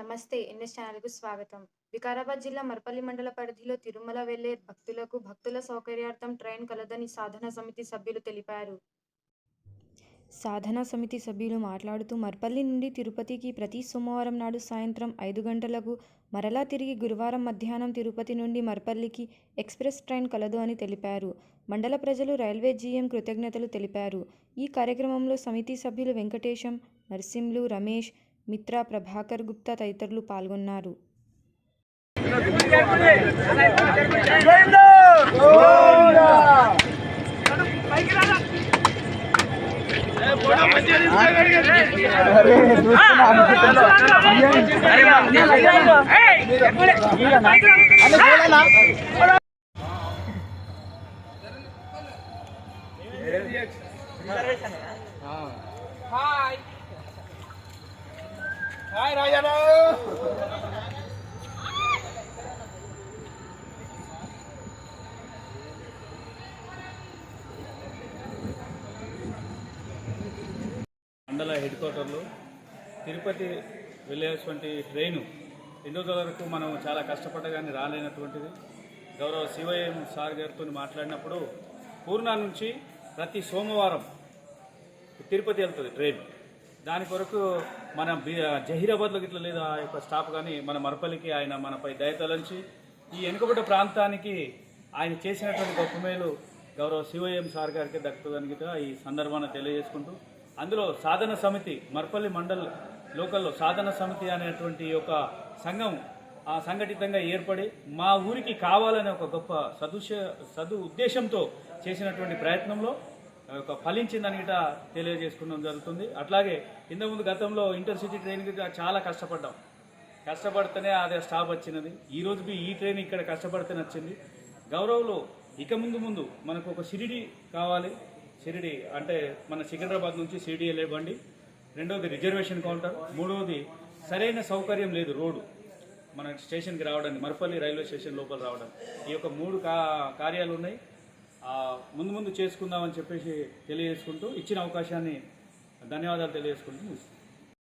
నమస్తే ఎన్ఎస్ ఛానల్కు స్వాగతం. వికారాబాద్ జిల్లా మర్పల్లి మండల పరిధిలో తిరుమల వెళ్ళే భక్తులకు భక్తుల సౌకర్యార్థం ట్రైన్ కలదని సాధన సమితి సభ్యులు తెలిపారు. సాధనా సమితి సభ్యులు మాట్లాడుతూ మర్పల్లి నుండి తిరుపతికి ప్రతి సోమవారం నాడు సాయంత్రం ఐదు గంటలకు మరలా తిరిగి గురువారం మధ్యాహ్నం తిరుపతి నుండి మర్పల్లికి ఎక్స్ప్రెస్ ట్రైన్ కలదు అని తెలిపారు. మండల ప్రజలు రైల్వే జీఎం కృతజ్ఞతలు తెలిపారు. ఈ కార్యక్రమంలో సమితి సభ్యులు వెంకటేశం నర్సింలు రమేష్ మిత్ర ప్రభాకర్ గుప్తా తదితరులు పాల్గొన్నారు. హాయ్ హాయ్ రాజారావు మండల హెడ్ క్వార్టర్లో తిరుపతి వెళ్ళేటువంటి ట్రైను ఎన్నో వరకు మనం చాలా కష్టపడగానే రాలేనటువంటిది. గౌరవ శివయం సార్ గారితో మాట్లాడినప్పుడు పూర్ణ నుంచి ప్రతి సోమవారం తిరుపతి వెళ్తుంది ట్రైన్. దాని కొరకు మన జహీరాబాద్లో గిట్ల లేదా ఆ యొక్క స్టాప్ కానీ మన మరపల్లికి ఆయన మనపై దయతలంచి ఈ వెనుకబడ్డ ప్రాంతానికి ఆయన చేసినటువంటి గొప్ప మేలు గౌరవ శివయం సార్ గారికి దక్కుదని ఈ సందర్భాన్ని తెలియజేసుకుంటూ అందులో సాధన సమితి మర్పల్లి మండల్ లోకల్లో సాధన సమితి అనేటువంటి ఒక సంఘం ఆ సంఘటితంగా ఏర్పడి మా ఊరికి కావాలనే ఒక గొప్ప సదుష సదు ఉద్దేశంతో చేసినటువంటి ప్రయత్నంలో ఒక ఫలించిందని గిట తెలియజేసుకోవడం జరుగుతుంది. అట్లాగే ఇంతకుముందు గతంలో ఇంటర్సిటీ ట్రైన్ చాలా కష్టపడ్డాం. కష్టపడితేనే అదే స్టాప్ వచ్చినది. ఈరోజు మీ ఈ ట్రైన్ ఇక్కడ కష్టపడితేనే వచ్చింది గౌరవులు ఇక ముందు ముందు మనకు ఒక షిరిడి కావాలి. షిరిడి అంటే మన సికింద్రాబాద్ నుంచి షిరిడి వెళ్ళే బండి రెండవది రిజర్వేషన్ కౌంటర్. మూడవది సరైన సౌకర్యం లేదు రోడ్డు. మన స్టేషన్కి రావడానికి మరపల్లి రైల్వే స్టేషన్ లోపల రావడానికి. ఈ యొక్క మూడు కా కార్యాలు ఉన్నాయి. ముందు ముందు చేసుకుందామని చెప్పేసి తెలియజేసుకుంటూ ఇచ్చిన అవకాశాన్ని ధన్యవాదాలు తెలియజేసుకుంటూ